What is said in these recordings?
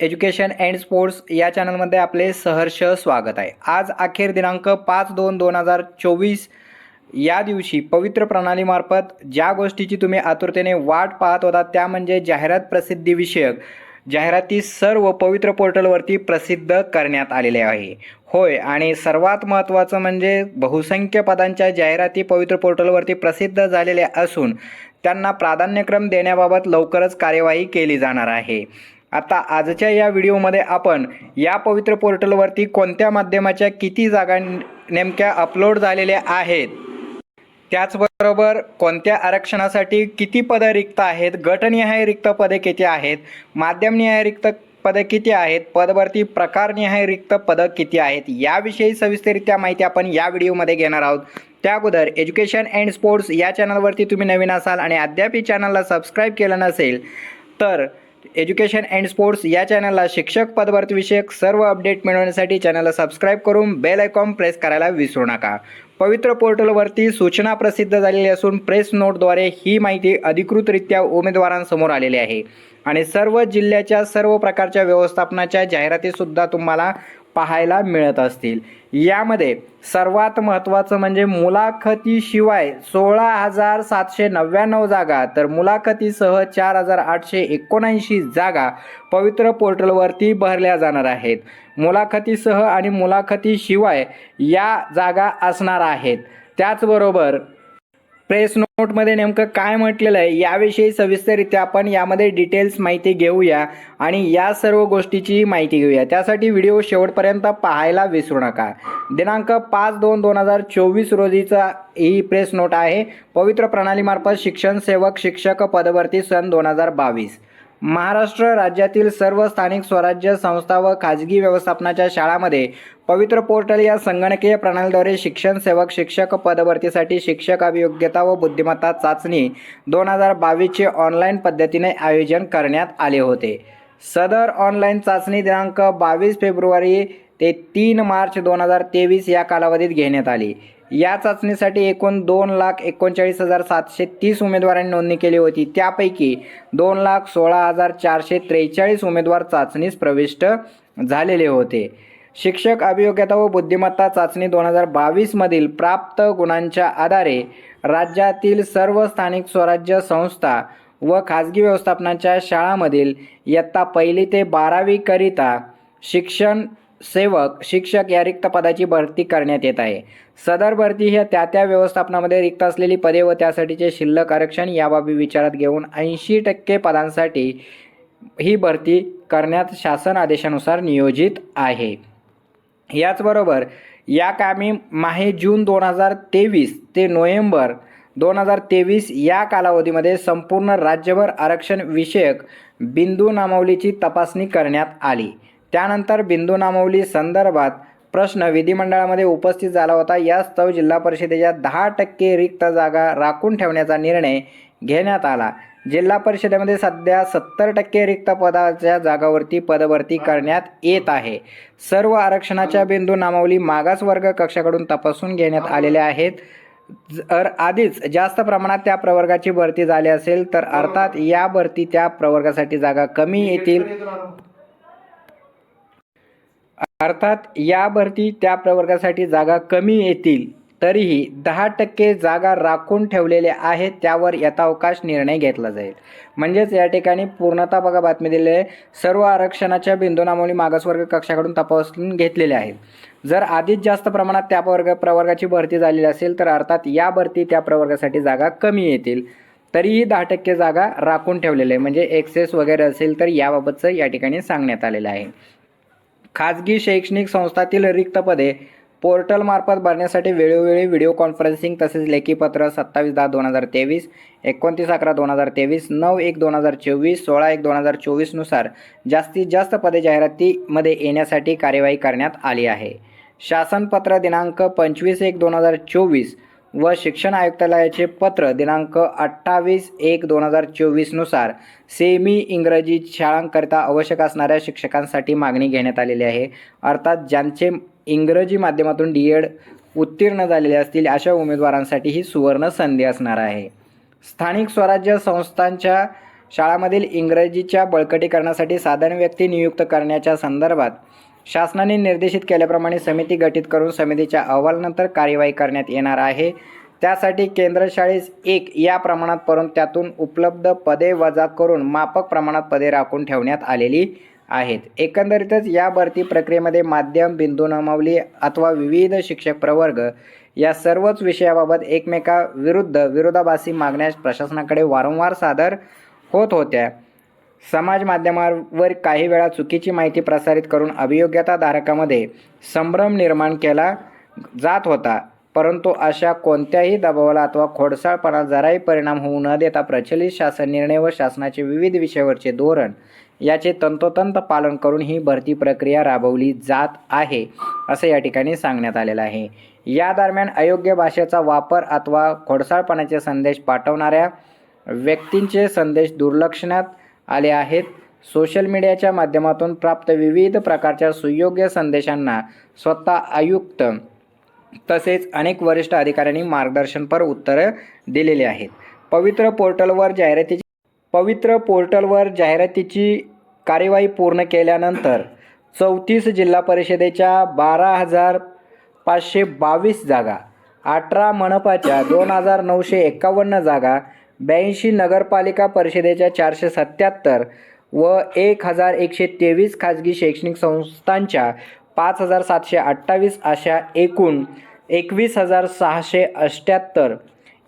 Education and sports या चॅनलमध्ये आपले सहर्ष स्वागत आहे. आज अखेर दिनांक पाच दोन दोन हजार चोवीस या दिवशी पवित्र प्रणालीमार्फत ज्या गोष्टीची तुम्ही आतुरतेने वाट पाहत होता त्या म्हणजे जाहिरात प्रसिद्धीविषयक जाहिराती सर्व पवित्र पोर्टलवरती प्रसिद्ध करण्यात आलेले आहे. होय आणि सर्वात महत्त्वाचं म्हणजे बहुसंख्य पदांच्या जाहिराती पवित्र पोर्टलवरती प्रसिद्ध झालेल्या असून त्यांना प्राधान्यक्रम देण्याबाबत लवकरच कार्यवाही केली जाणार आहे. आता आजच्या या व्हिडिओमध्ये आपण या पवित्र पोर्टलवरती कोणत्या माध्यमाच्या किती जागा नेमक्या अपलोड झालेल्या आहेत? त्याचबरोबर कोणत्या आरक्षणासाठी किती पदं रिक्त आहेत? गटनिहाय रिक्त पदे किती आहेत? माध्यमनिहाय रिक्त पदं किती आहेत? पदवरती प्रकारनिहाय रिक्त पदं किती आहेत? याविषयी सविस्तरित्या माहिती आपण या व्हिडिओमध्ये घेणार आहोत. त्या अगोदर एज्युकेशन अँड स्पोर्ट्स या चॅनलवरती तुम्ही नवीन असाल आणि अद्याप चॅनलला सबस्क्राईब केलं नसेल तर एज्युकेशन अँड स्पोर्ट्स या चॅनलला शिक्षक पदभरतीविषयक सर्व अपडेट मिळवण्यासाठी चॅनलला सबस्क्राईब करून बेल आयकॉन प्रेस करायला विसरू नका. पवित्र पोर्टलवरती सूचना प्रसिद्ध झालेली असून प्रेस नोटद्वारे ही माहिती अधिकृतरित्या उमेदवारांसमोर आलेली आहे. आणि सर्व जिल्ह्याच्या सर्व प्रकारच्या व्यवस्थापनाच्या जाहिरातीसुद्धा तुम्हाला पाहायला मिळत असतील. यामध्ये सर्वात महत्त्वाचं म्हणजे मुलाखतीशिवाय सोळा हजार सातशे नव्याण्णव जागा तर मुलाखतीसह चार हजार आठशे एकोणऐंशी जागा पवित्र पोर्टलवरती भरल्या जाणार आहेत. मुलाखतीसह आणि मुलाखतीशिवाय या जागा असणार आहेत. त्याचबरोबर प्रेस नोटमध्ये नेमकं काय म्हटलेलं आहे याविषयी सविस्तररित्या आपण यामध्ये डिटेल्स माहिती घेऊया आणि या सर्व गोष्टीची माहिती घेऊया. त्यासाठी व्हिडिओ शेवटपर्यंत पाहायला विसरू नका. दिनांक पाच दोन दोन हजार चोवीस रोजीचा ही प्रेस नोट आहे. पवित्र प्रणालीमार्फत शिक्षण सेवक शिक्षक पदभरती सन दोन हजार बावीस. महाराष्ट्र राज्यातील सर्व स्थानिक स्वराज्य संस्था व खाजगी व्यवस्थापनाच्या शाळामध्ये पवित्र पोर्टल या संगणकीय प्रणालीद्वारे शिक्षण सेवक शिक्षक पदभरतीसाठी शिक्षक अभियोग्यता व बुद्धिमत्ता चाचणी दोन हजार बावीसचे ऑनलाईन पद्धतीने आयोजन करण्यात आले होते. सदर ऑनलाईन चाचणी दिनांक बावीस फेब्रुवारी ते तीन मार्च दोन हजार तेवीस या कालावधीत घेण्यात आली. या चाचणीसाठी एकूण दोन लाख एकोणचाळीस हजार सातशे तीस उमेदवारांनी नोंदणी केली होती. त्यापैकी दोन लाख सोळा हजार चारशे त्रेचाळीस उमेदवार चाचणीस प्रविष्ट झालेले होते. शिक्षक अभियोग्यता व बुद्धिमत्ता चाचणी दोन हजार बावीसमधील प्राप्त गुणांच्या आधारे राज्यातील सर्व स्थानिक स्वराज्य संस्था व खाजगी व्यवस्थापनाच्या शाळांमधील इयत्ता पहिली ते बारावीकरिता शिक्षण सेवक शिक्षक या रिक्त पदाची भरती करण्यात येत आहे. सदर भरती ही त्या त्या व्यवस्थापनामध्ये रिक्त असलेली पदे व त्यासाठीचे शिल्लक आरक्षण याबाबी विचारात घेऊन ऐंशी टक्के पदांसाठी ही भरती करण्यात शासन आदेशानुसार नियोजित आहे. याचबरोबर या कामी माहे जून दोन हजार तेवीस ते नोव्हेंबर दोन हजार तेवीस या कालावधीमध्ये संपूर्ण राज्यभर आरक्षण विषयक बिंदू नामावलीची तपासणी करण्यात आली. त्यानंतर बिंदू नामवली संदर्भात प्रश्न विधिमंडळामध्ये उपस्थित झाला होता. यास्तव जिल्हा परिषदेच्या दहा टक्के रिक्त जागा राखून ठेवण्याचा निर्णय घेण्यात आला. जिल्हा परिषदेमध्ये सध्या सत्तर टक्के रिक्त पदाच्या जागावरती पदभरती करण्यात येत आहे. सर्व आरक्षणाच्या बिंदू नामावली मागासवर्ग कक्षाकडून तपासून घेण्यात आलेल्या आहेत. जर आधीच जास्त प्रमाणात त्या प्रवर्गाची भरती झाली असेल तर अर्थात या भरती त्या प्रवर्गासाठी जागा कमी येतील. अर्थात या भरती त्या प्रवर्गासाठी जागा कमी येतील तरीही दहा टक्के जागा राखून ठेवलेल्या आहेत त्यावर यथावकाश निर्णय घेतला जाईल. म्हणजेच या ठिकाणी पूर्णतः बघा बातमी दिलेली आहे सर्व आरक्षणाच्या बिंदूनामोली मागासवर्ग कक्षाकडून तपासून घेतलेले आहेत. जर आधीच जास्त प्रमाणात त्या वर्ग प्रवर्गाची भरती झालेली असेल तर अर्थात या भरती त्या प्रवर्गासाठी जागा कमी येतील तरीही दहा टक्के जागा राखून ठेवलेले आहे. म्हणजे एक्सेस वगैरे असेल तर याबाबतचं या ठिकाणी सांगण्यात आलेलं आहे. खाजगी शैक्षणिक संस्थातील रिक्त पदे पोर्टलमार्फत भरण्यासाठी वेळोवेळी व्हिडिओ कॉन्फरन्सिंग तसेच लेखीपत्र सत्तावीस दहा दोन हजार तेवीस एकोणतीस अकरा दोन हजार तेवीस नऊ एक दोन हजार चोवीस सोळा एक दोन हजार चोवीसनुसार जास्तीत जास्त पदे जाहिरातीमध्ये येण्यासाठी कार्यवाही करण्यात आली आहे. शासनपत्र दिनांक पंचवीस एक दोन हजार चोवीस व शिक्षण आयुक्तालयाचे पत्र दिनांक अठ्ठावीस एक दोन हजार चोवीसनुसार सेमी इंग्रजी शाळांकरिता आवश्यक असणाऱ्या शिक्षकांसाठी मागणी घेण्यात आलेली आहे. अर्थात ज्यांचे इंग्रजी माध्यमातून डी एड उत्तीर्ण झालेले असतील अशा उमेदवारांसाठी ही सुवर्ण संधी असणार आहे. स्थानिक स्वराज्य संस्थांच्या शाळांमधील इंग्रजीच्या बळकटीकरणासाठी साधारण व्यक्ती नियुक्त करण्याच्या संदर्भात शासनाने निर्देशित केल्याप्रमाणे समिती गठीत करून समितीच्या अहवालानंतर कार्यवाही करण्यात येणार आहे. त्यासाठी केंद्र शाळेस एक या प्रमाणात परंतु त्यातून उपलब्ध पदे वजा करून मापक प्रमाणात पदे राखून ठेवण्यात आलेली आहेत. एकंदरीतच या भरती प्रक्रियेमध्ये माध्यम बिंदू नमावली अथवा विविध शिक्षक प्रवर्ग या सर्वच विषयाबाबत एकमेकाविरुद्ध विरोधाभासी मागण्यास प्रशासनाकडे वारंवार सादर होत होत्या. समाज माध्यमावर काही वेळा चुकीची माहिती प्रसारित करून अभियोग्यताधारकामध्ये संभ्रम निर्माण केला जात होता. परंतु अशा कोणत्याही दबावाला अथवा खोडसाळपणा जराही परिणाम होऊ न देता प्रचलित शासन निर्णय व शासनाचे विविध विषयावरचे धोरण याचे तंतोतंत पालन करून ही भरती प्रक्रिया राबवली जात आहे असं या ठिकाणी सांगण्यात आलेलं आहे. या दरम्यान अयोग्य भाषेचा वापर अथवा खोडसाळपणाचे संदेश पाठवणाऱ्या व्यक्तींचे संदेश दुर्लक्षणात आले आहेत. सोशल मीडियाच्या माध्यमातून प्राप्त विविध प्रकारच्या सुयोग्य संदेशांना स्वतः आयुक्त तसेच अनेक वरिष्ठ अधिकाऱ्यांनी मार्गदर्शनपर उत्तरं दिलेली आहेत. पवित्र पोर्टलवर जाहिरातीची पवित्र पोर्टलवर जाहिरातीची कार्यवाही पूर्ण केल्यानंतर चौतीस जिल्हा परिषदेच्या बारा हजार पाचशे बावीस जागा अठरा मनपाच्या दोन हजार नऊशे एकावन्न जागा ब्याऐंशी नगरपालिका परिषदेच्या चारशे सत्याहत्तर व एक हजार एकशे तेवीस खाजगी शैक्षणिक संस्थांच्या पाच हजार सातशे अठ्ठावीस अशा एकूण एकवीस हजार सहाशे अष्ट्याहत्तर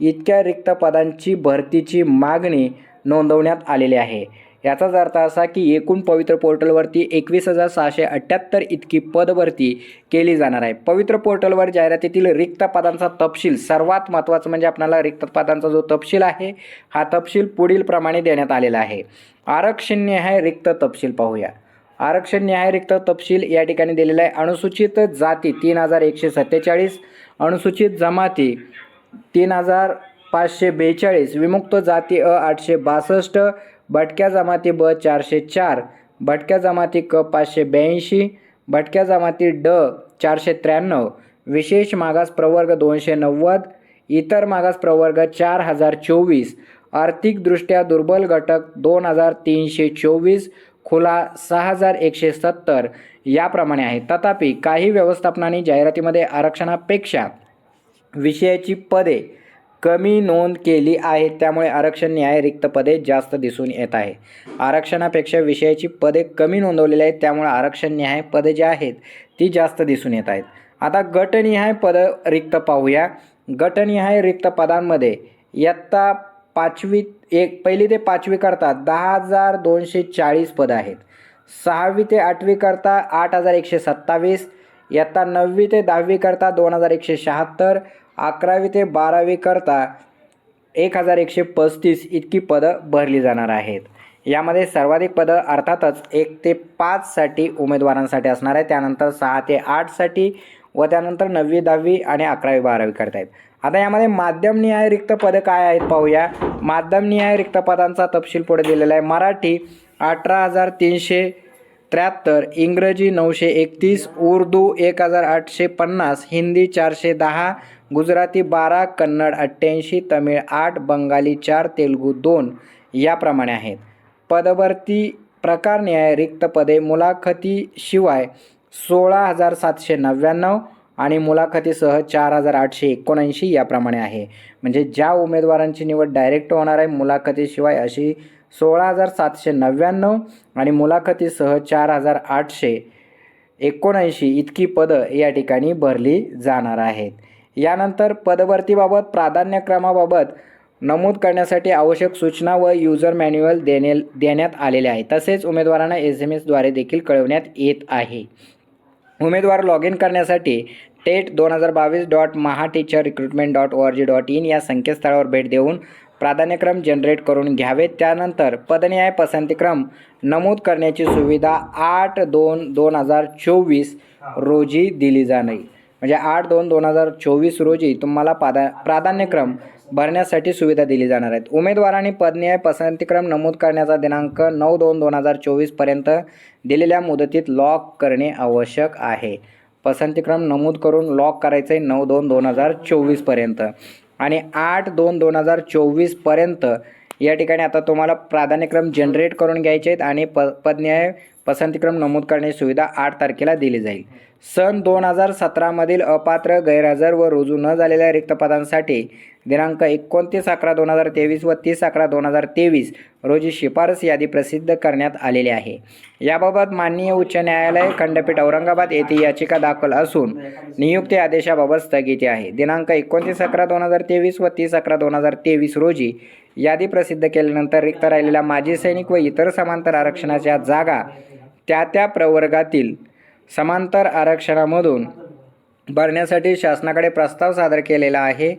इतक्या रिक्त पदांची भरतीची मागणी नोंदवण्यात आलेली आहे. याचाच अर्थ असा की एकूण पवित्र पोर्टलवरती एकवीस हजार सहाशे अठ्ठ्याहत्तर इतकी पदभरती केली जाणार आहे. पवित्र पोर्टलवर जाहिरातीतील रिक्त पदांचा तपशील सर्वात महत्त्वाचं म्हणजे आपल्याला रिक्त पदांचा जो तपशील आहे हा तपशील पुढील प्रमाणे देण्यात आलेला आहे. आरक्षण न्याय रिक्त तपशील पाहूया. आरक्षण न्याय रिक्त तपशील या ठिकाणी दिलेला आहे. अनुसूचित जाती तीन हजार एकशे सत्तेचाळीस अनुसूचित जमाती तीन हजार पाचशे बेचाळीस विमुक्त जाती अ आठशे बासष्ट भटक्या जमाती ब चारशे चार भटक्या जमाती क पाचशे ब्याऐंशी भटक्या जमाती ड चारशे त्र्याण्णव विशेष मागास प्रवर्ग दोनशे नव्वद इतर मागास प्रवर्ग चार हजार चोवीस आर्थिकदृष्ट्या दुर्बल घटक दोन हजार तीनशे चोवीस खुला सहा हजार एकशे सत्तर याप्रमाणे आहे. तथापि काही व्यवस्थापनाने जाहिरातीमध्ये आरक्षणापेक्षा विषयाची पदे कमी नोंद केली आहे त्यामुळे आरक्षण न्याय रिक्त पदे जास्त दिसून येत आहे. आरक्षणापेक्षा विषयाची पदे कमी नोंदवलेली आहेत त्यामुळे आरक्षण न्याय पदे जी आहेत ती जास्त दिसून येत आहेत. आता गटनिहाय पद रिक्त पाहूया. गटनिहाय रिक्त पदांमध्ये इयत्ता पाचवी एक पहिली ते पाचवी करता दहा हजार दोनशे चाळीस पदं आहेत. सहावी ते आठवी करता आठ हजार एकशे सत्तावीस इयत्ता नववी ते दहावी करता दोन हजार एकशे शहात्तर अकरावी ते बारावी करता एक हजार एकशे पस्तीस इतकी पदं भरली जाणार आहेत. यामध्ये सर्वाधिक पदं अर्थातच एक ते पाचसाठी उमेदवारांसाठी असणार आहे त्यानंतर सहा ते आठसाठी व त्यानंतर नववी दहावी आणि अकरावी बारावी करता आहेत आता यामध्ये माध्यमनिहाय रिक्त पदं काय आहेत पाहूया. माध्यमनिहाय रिक्त पदांचा तपशील पुढे दिलेला आहे. मराठी अठरा हजार तीनशे त्र्याहत्तर इंग्रजी नऊशे एकतीस उर्दू एक हजार आठशे पन्नास हिंदी चारशे दहा गुजराती बारा कन्नड अठ्ठ्याऐंशी तमिळ आठ बंगाली चार तेलगू दोन याप्रमाणे आहेत. पदभरती प्रकार न्याय रिक्त पदे मुलाखतीशिवाय सोळा हजार सातशे नव्याण्णव आणि मुलाखतीसह चार हजार आठशे एकोणऐंशी याप्रमाणे आहे. म्हणजे ज्या उमेदवारांची निवड डायरेक्ट होणार आहे मुलाखतीशिवाय अशी सोळा हजार सातशे नव्याण्णव आणि मुलाखतीसह चार हजार आठशे एकोणऐंशी इतकी पदं या ठिकाणी भरली जाणार आहेत. यानंतर पदभरतीबाबत प्राधान्यक्रमाबाबत नमूद करण्यासाठी आवश्यक सूचना व युजर मॅन्युअल देणे देण्यात आलेले आहे. तसेच उमेदवारांना एस एम एसद्वारे देखील कळवण्यात येत आहे. उमेदवार लॉग इन करण्यासाठी टेट दोन हजार बावीस dot Maha teacher recruitment dot O R G dot in या संकेतस्थळावर भेट देऊन प्राधान्यक्रम जनरेट करून घ्यावेत त्यानंतर पदन्याय पसंतीक्रम नमूद करण्याची सुविधा आठ दोन दोन हजार चोवीस रोजी दिली जाणे म्हणजे आठ दोन दोन हजार चोवीस रोजी तुम्हाला पादा प्राधान्यक्रम भरण्यासाठी सुविधा दिली जाणार आहेत. उमेदवारांनी पदन्याय पसंतीक्रम नमूद करण्याचा दिनांक नऊ दोन दोन हजार चोवीसपर्यंत दिलेल्या मुदतीत लॉक करणे आवश्यक आहे. पसंतीक्रम नमूद करून लॉक करायचं आहे नऊ दोन दोन हजार चोवीसपर्यंत आणि आठ दोन दोन हजार चोवीसपर्यंत या ठिकाणी आता तुम्हाला प्राधान्यक्रम जनरेट करून घ्यायचे आहेत आणि प पदन्याय पसंतीक्रम नमूद करण्याची सुविधा आठ तारखेला दिली जाईल. सन दोन हजार सतरामधील अपात्र गैरहजर व रुजू न झालेल्या रिक्त पदांसाठी दिनांक एकोणतीस अकरा दोन हजार तेवीस व तीस अकरा दोन हजार तेवीस रोजी शिफारस यादी प्रसिद्ध करण्यात आलेली आहे. याबाबत माननीय उच्च न्यायालय खंडपीठ औरंगाबाद येथे याचिका दाखल असून नियुक्ती आदेशाबाबत स्थगिती आहे. दिनांक एकोणतीस अकरा दोन हजार तेवीस व तीस अकरा दोन हजार तेवीस रोजी यादी प्रसिद्ध केल्यानंतर रिक्त राहिलेल्या माजी सैनिक व इतर समांतर आरक्षणाच्या जागा त्या त्या प्रवर्गातील समांतर आरक्षणामधून भरण्यासाठी शासनाकडे प्रस्ताव सादर केलेला आहे.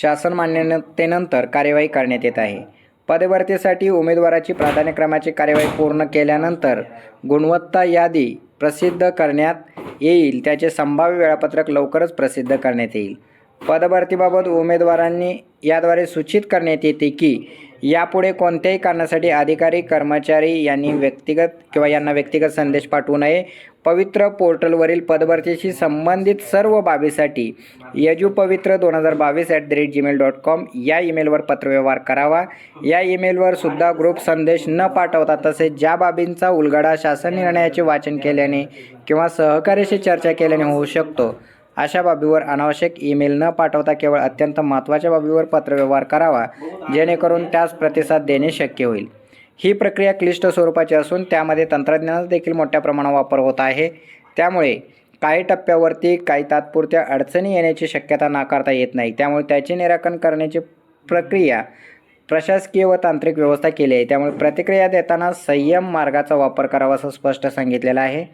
शासन मान्यतेनंतर कार्यवाही करण्यात येत आहे. पदभरतीसाठी उमेदवाराची प्राधान्यक्रमाची कार्यवाही पूर्ण केल्यानंतर गुणवत्ता यादी प्रसिद्ध करण्यात येईल. त्याचे संभाव्य वेळापत्रक लवकरच प्रसिद्ध करण्यात येईल. पदभरतीबाबत उमेदवारांनी याद्वारे सूचित करण्यात येते की यापुढे कोणत्याही कारणासाठी अधिकारी कर्मचारी यांनी व्यक्तिगत किंवा यांना व्यक्तिगत संदेश पाठवू नये. पवित्र पोर्टलवरील पदभरतीशी संबंधित सर्व बाबीसाठी यजू पवित्र दोन हजार बावीस at the rate Gmail dot com या ईमेलवर पत्रव्यवहार करावा. या ईमेलवर सुद्धा ग्रुप संदेश न पाठवता तसेच ज्या बाबींचा उलगडा शासन निर्णयाचे वाचन केल्याने किंवा सहकार्याशी चर्चा केल्याने होऊ शकतो. अशा बाबीवर अनावश्यक ईमेल न पाठवता केवळ अत्यंत महत्त्वाच्या बाबीवर पत्रव्यवहार करावा जेणेकरून त्यास प्रतिसाद देणे शक्य होईल. ही प्रक्रिया क्लिष्ट स्वरूपाची असून त्यामध्ये तंत्रज्ञानाचा देखील मोठ्या प्रमाणात वापर होत आहे. त्यामुळे काही टप्प्यावरती काही तात्पुरत्या अडचणी येण्याची शक्यता नाकारता येत नाही. त्यामुळे त्याचे निराकरण करण्याची प्रक्रिया प्रशासकीय व तांत्रिक व्यवस्था केली आहे. त्यामुळे प्रतिक्रिया देताना संयम मार्गाचा वापर करावा असं स्पष्ट सांगितलेलं आहे.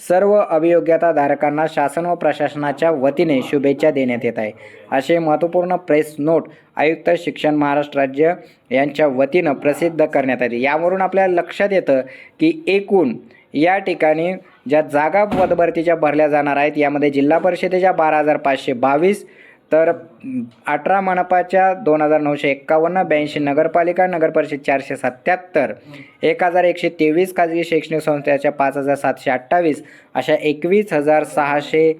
सर्व अभियोग्यताधारकांना शासन व प्रशासनाच्या वतीने शुभेच्छा देण्यात येत आहे. असे महत्त्वपूर्ण प्रेस नोट आयुक्त शिक्षण महाराष्ट्र राज्य यांच्या वतीनं प्रसिद्ध करण्यात आली. यावरून आपल्याला लक्षात येतं की एकूण या ठिकाणी ज्या जागा पदभरतीच्या भरल्या जाणार आहेत यामध्ये जिल्हा परिषदेच्या बारा हजार पाचशे बावीस तर अठरा मनपाच्या दोन हजार नऊशे एक्कावन्न ब्याऐंशी नगरपालिका नगरपरिषद चारशे सत्याहत्तर एक हजार एकशे तेवीस खाजगी शैक्षणिक संस्थेच्या पाच हजार सातशे अठ्ठावीस अशा एकवीस हजार सहाशे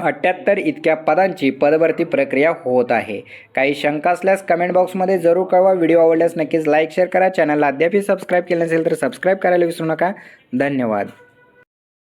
अठ्ठ्याहत्तर इतक्या पदांची पदभरती प्रक्रिया होत आहे. काही शंका असल्यास कमेंट बॉक्समध्ये जरूर कळवा. व्हिडिओ आवडल्यास नक्कीच लाईक शेअर करा. चॅनलला अद्यापही सबस्क्राईब केलं नसेल तर सबस्क्राईब करायला विसरू नका. धन्यवाद.